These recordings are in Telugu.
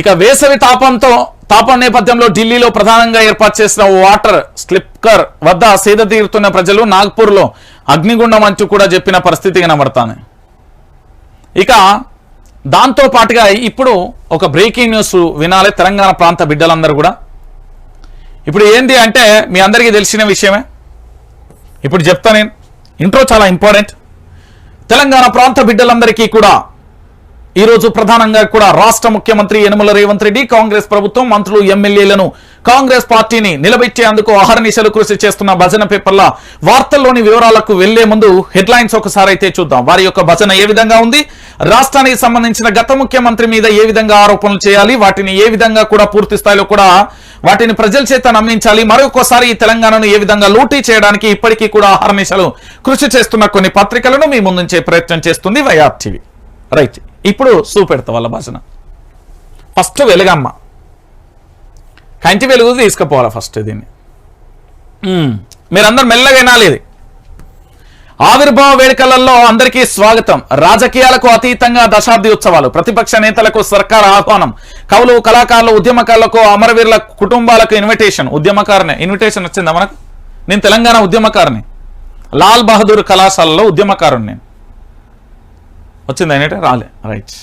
ఇక వేసవి తాపంతో తాపం నేపథ్యంలో ఢిల్లీలో ప్రధానంగా ఏర్పాటు చేసిన వాటర్ స్లిప్కర్ వద్ద సేద తీరుతున్న ప్రజలు నాగ్పూర్లో అగ్నిగుండం అంచు కూడా చెప్పిన పరిస్థితి కనబడతాను ఇక దాంతో పాటుగా ఇప్పుడు ఒక బ్రేకింగ్ న్యూస్ వినాలి తెలంగాణ ప్రాంత బిడ్డలందరూ కూడా. ఇప్పుడు ఏంటి అంటే మీ అందరికీ తెలిసిన విషయమే. ఇప్పుడు చెప్తా నేను. ఇంట్రో చాలా ఇంపార్టెంట్. తెలంగాణ ప్రాంత బిడ్డలందరికీ కూడా ఈరోజు ప్రధానంగా కూడా రాష్ట్ర ముఖ్యమంత్రి యనమల రేవంత్ రెడ్డి కాంగ్రెస్ ప్రభుత్వం మంత్రులు ఎమ్మెల్యేలను కాంగ్రెస్ పార్టీని నిలబెట్టేందుకు అహర్నిశలు కృషి చేస్తున్న భజన పేపర్ల వార్తల్లోని వివరాలకు వెళ్ళే ముందు హెడ్లైన్స్ ఒకసారి అయితే చూద్దాం. వారి యొక్క భజన ఏ విధంగా ఉంది? రాష్ట్రానికి సంబంధించిన గత ముఖ్యమంత్రి మీద ఏ విధంగా ఆరోపణలు చేయాలి? వాటిని ఏ విధంగా కూడా పూర్తి స్థాయిలో కూడా వాటిని ప్రజల చేత నమ్మించాలి? మరొకసారి ఈ తెలంగాణను ఏ విధంగా లూటీ చేయడానికి ఇప్పటికీ కూడా అహర్నిశలు కృషి చేస్తున్న కొన్ని పత్రికలను మీ ముందుంచే ప్రయత్నం చేస్తుంది వైఆర్ టీవీ. రైట్. ఇప్పుడు చూపెడతా వాళ్ళ భాషన. ఫస్ట్ వెలుగమ్మ. కంటి వెలుగు తీసుకుపోవాలి ఫస్ట్ దీన్ని. మీరందరూ మెల్లగా వినాలి ఇది. ఆవిర్భావ వేడుకలలో అందరికీ స్వాగతం. రాజకీయాలకు అతీతంగా దశాబ్ది ఉత్సవాలు. ప్రతిపక్ష నేతలకు సర్కార్ ఆహ్వానం. కవులు కళాకారులు ఉద్యమకారులకు అమరవీరుల కుటుంబాలకు ఇన్విటేషన్ ఉద్యమకారుని ఇన్విటేషన్ వచ్చిందా మనకు? నేను తెలంగాణ ఉద్యమకారుని. లాల్ బహదూర్ కళాశాలలో ఉద్యమకారుని నేను. వచ్చింది ఏంటంటే రాలే. రైట్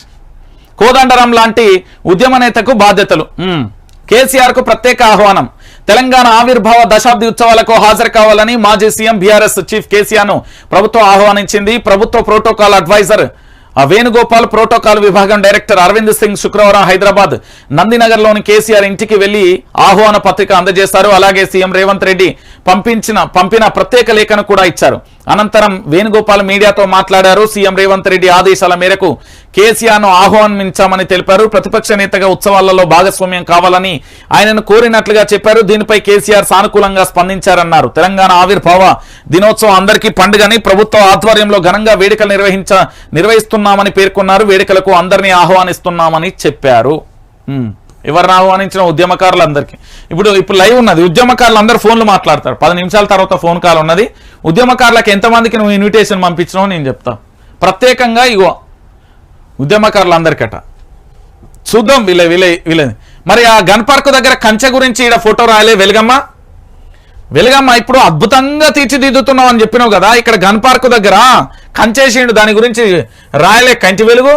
కోదండరం లాంటి ఉద్యమ నేతకు బాధ్యతలు. Hmm. కేసీఆర్కు ప్రత్యేక ఆహ్వానం. తెలంగాణ ఆవిర్భావ దశాబ్ది ఉత్సవాలకు హాజరు కావాలని మాజీ సీఎం బీఆర్ఎస్ చీఫ్ కేసీఆర్ను ప్రభుత్వం ఆహ్వానించింది. ప్రభుత్వ ప్రోటోకాల్ అడ్వైజర్ ఆ వేణుగోపాల్ ప్రోటోకాల్ విభాగం డైరెక్టర్ అరవింద్ సింగ్ శుక్రవారం హైదరాబాద్ నందినగర్లోని కేసీఆర్ ఇంటికి వెళ్ళి ఆహ్వాన పత్రిక అందజేశారు అలాగే సీఎం రేవంత్ రెడ్డి పంపించిన పంపిన ప్రత్యేక లేఖను కూడా ఇచ్చారు. అనంతరం వేణుగోపాల్ మీడియాతో మాట్లాడారు సీఎం రేవంత్ రెడ్డి ఆదేశాల మేరకు కేసీఆర్ను ఆహ్వానించామని తెలిపారు. ప్రతిపక్ష నేతగా ఉత్సవాలలో భాగస్వామ్యం కావాలని ఆయనను కోరినట్లుగా చెప్పారు. దీనిపై కేసీఆర్ సానుకూలంగా స్పందించారన్నారు. తెలంగాణ ఆవిర్భావ దినోత్సవం అందరికీ పండుగని ప్రభుత్వ ఆధ్వర్యంలో ఘనంగా వేడుకలు నిర్వహించ నిర్వహిస్తున్నామని పేర్కొన్నారు. వేడుకలకు అందరినీ ఆహ్వానిస్తున్నామని చెప్పారు. ఎవరు ఆహ్వానించిన ఉద్యమకారులందరికీ. ఇప్పుడు ఇప్పుడు లైవ్ ఉన్నది. ఉద్యమకారులు అందరు ఫోన్లు మాట్లాడతారు. పది నిమిషాల తర్వాత ఫోన్ కాల్ ఉన్నది. ఉద్యమకారులకు ఎంతమందికి నువ్వు ఇన్విటేషన్ పంపించినావు నేను చెప్తా. ప్రత్యేకంగా ఇగో ఉద్యమకారులందరికట. చూద్దాం వీళ్ళ వీళ్ళ వీళ్ళని మరి ఆ గన్ పార్క్ దగ్గర కంచె గురించి ఈడ ఫోటో రాయలే వెలుగమ్మ? వెలుగమ్మ ఇప్పుడు అద్భుతంగా తీర్చిదిద్దుతున్నావు అని చెప్పినావు కదా. ఇక్కడ గన్ పార్క్ దగ్గర కంచేసిండు దాని గురించి రాయలే. కంటి వెలుగు?